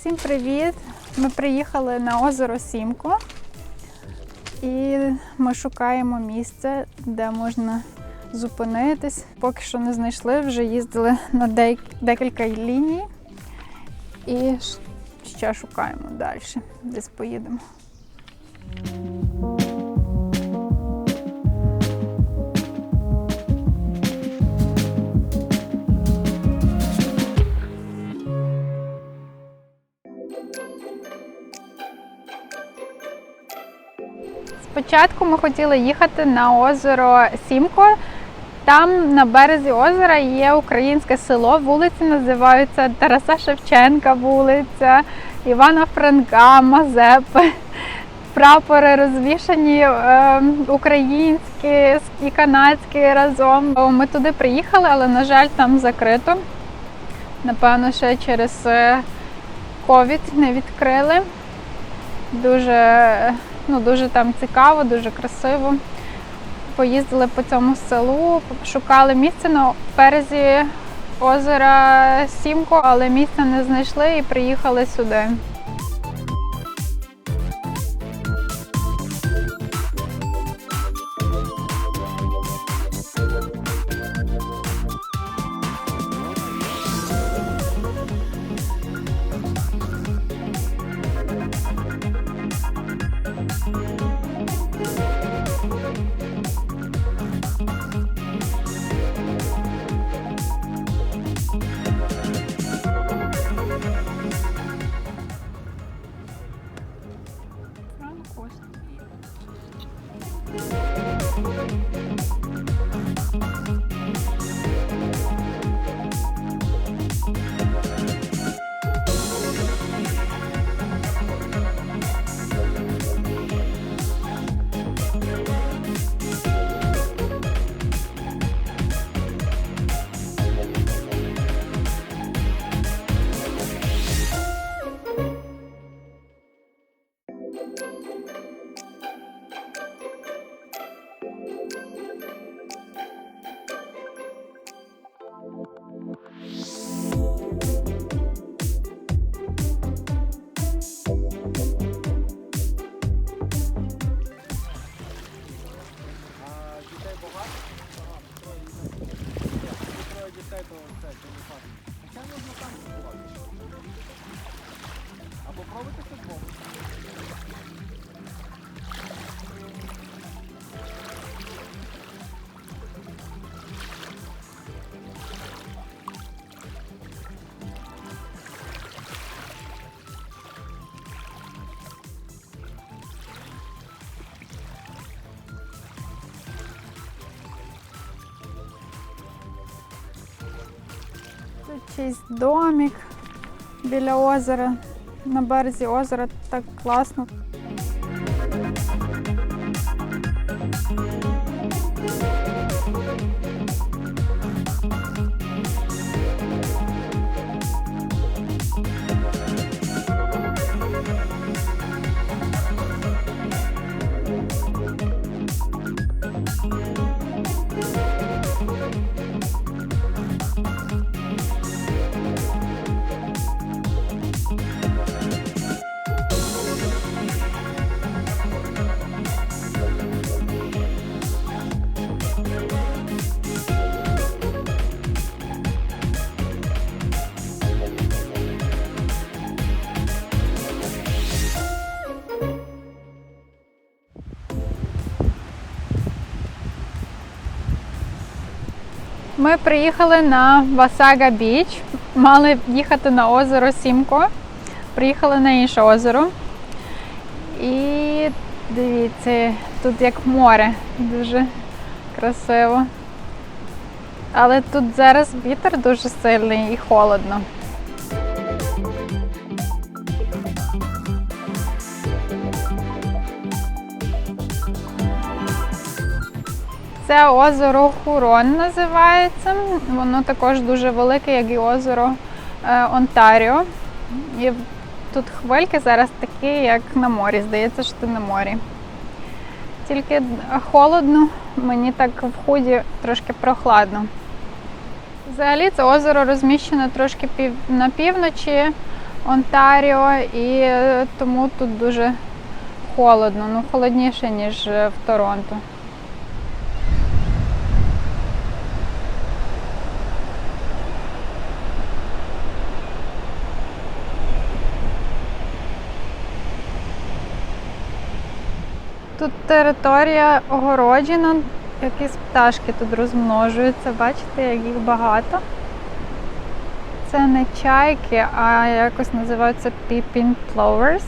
Всім привіт! Ми приїхали на озеро Сімко і ми шукаємо місце, де можна зупинитись. Поки що не знайшли, вже їздили на декілька ліній і ще шукаємо далі. Десь поїдемо. Спочатку ми хотіли їхати на озеро Сімко. Там на березі озера є українське село. Вулиці називаються Тараса Шевченка, вулиця, Івана Франка, Мазепи. Прапори розвішані е, українські і канадські разом. Ми туди приїхали, але, на жаль, там закрито. Напевно, ще через е, ковід не відкрили. Дуже, ну, дуже там цікаво, дуже красиво. Поїздили по цьому селу, шукали місце на березі озера Сімко, але місця не знайшли і приїхали сюди. Попробуйте футбол. Тут чийсь домик біля озера. На березі озера так класно. Ми приїхали на Васага Біч. Мали їхати на озеро Сімко. Приїхали на інше озеро. І дивіться, тут як море, дуже красиво. Але тут зараз вітер дуже сильний і холодно. Це озеро Хурон називається. Воно також дуже велике, як і озеро е, Онтаріо. І тут хвильки зараз такі, як на морі. Здається, що ти на морі. Тільки холодно, мені так в худі трошки прохладно. Взагалі це озеро розміщене трошки на півночі Онтаріо, і тому тут дуже холодно, ну холодніше, ніж е, в Торонто. Тут територія огороджена, якісь пташки тут розмножуються. Бачите, як їх багато. Це не чайки, а якось називаються peeping plovers.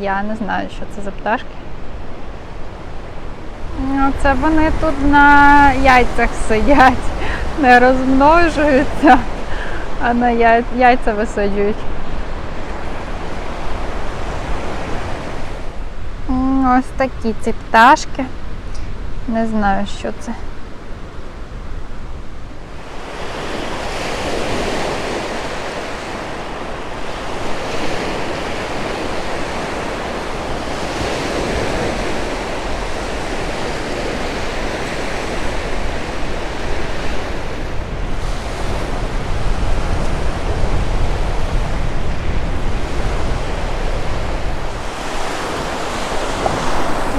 Я не знаю, що це за пташки. Ну, Це вони тут на яйцях сидять, не розмножуються, а на яй- яйця висаджують. Ось такі ці пташки. Не знаю, що це.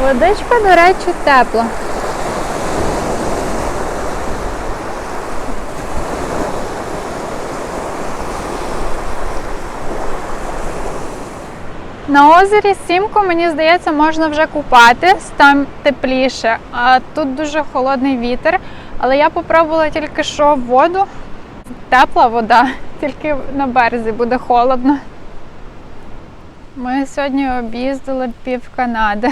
Водичка, до речі, тепла. На озері Сімку, мені здається, можна вже купатись, там тепліше, а тут дуже холодний вітер. Але я попробувала тільки що воду. Тепла вода, тільки на березі буде холодно. Ми сьогодні об'їздили пів Канади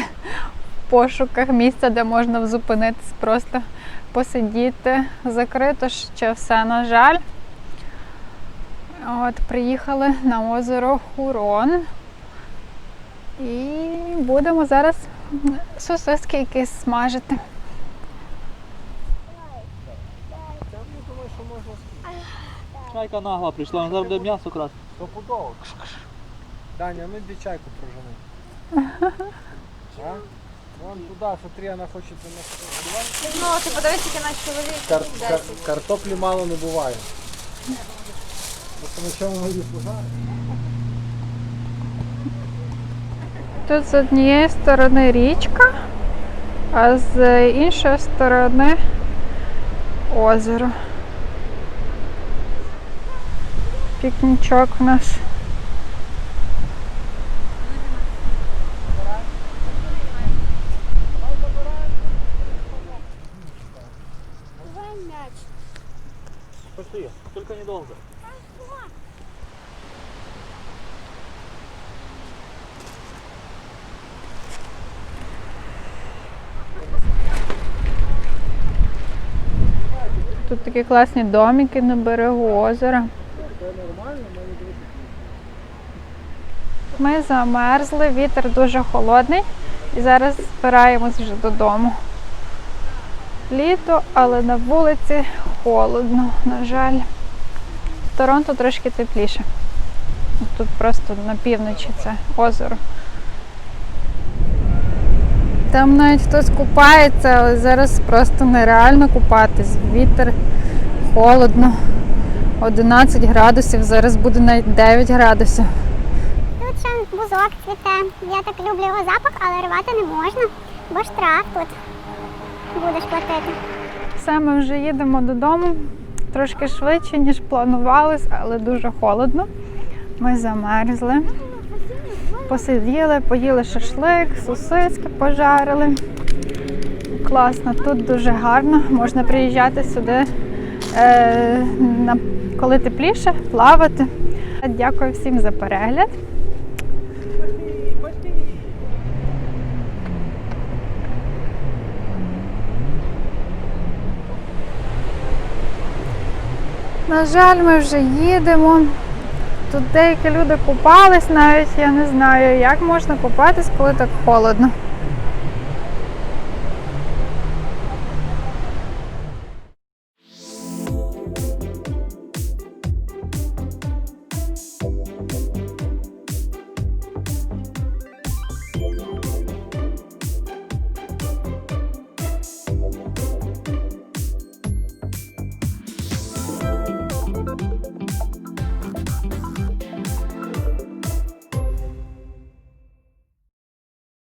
пошуках місця, де можна зупинитись, просто посидіти. Закрито ще все, на жаль. От, приїхали на озеро Хурон. І будемо зараз сосиски якісь смажити. Чайка нагла прийшла, вона зараз буде м'ясо красти. Стопудово. Даня, ну йди чайку прожени. Вон туди, смотри, вона хоче на нас. Ну, ти подивись, який наш чоловік. Кар, кар, картоплі мало не буває. Просто на чому ми її? Тут з однієї сторони річка, а з іншої сторони озеро. Пікнічок у нас. Пошли, только недолго. Тут такі класні домики на берегу озера. Ми замерзли, вітер дуже холодний і зараз збираємось вже додому. Літо, але на вулиці холодно, на жаль. В Торонто трошки тепліше. Тут просто на півночі це озеро. Там навіть хтось купається, але зараз просто нереально купатись. Вітер холодно. 11 градусів, зараз буде навіть 9 градусів. Тут ще бузок цвіте. Я так люблю його запах, але рвати не можна, бо штраф тут будеш платити. Все, ми вже їдемо додому. Трошки швидше, ніж планувалось, але дуже холодно. Ми замерзли. Посиділи, поїли шашлик, сосиски пожарили. Класно, тут дуже гарно. Можна приїжджати сюди, е, на, коли тепліше, плавати. Дякую всім за перегляд. На жаль, ми вже їдемо. Тут деякі люди купались навіть, я не знаю, як можна купатись, коли так холодно.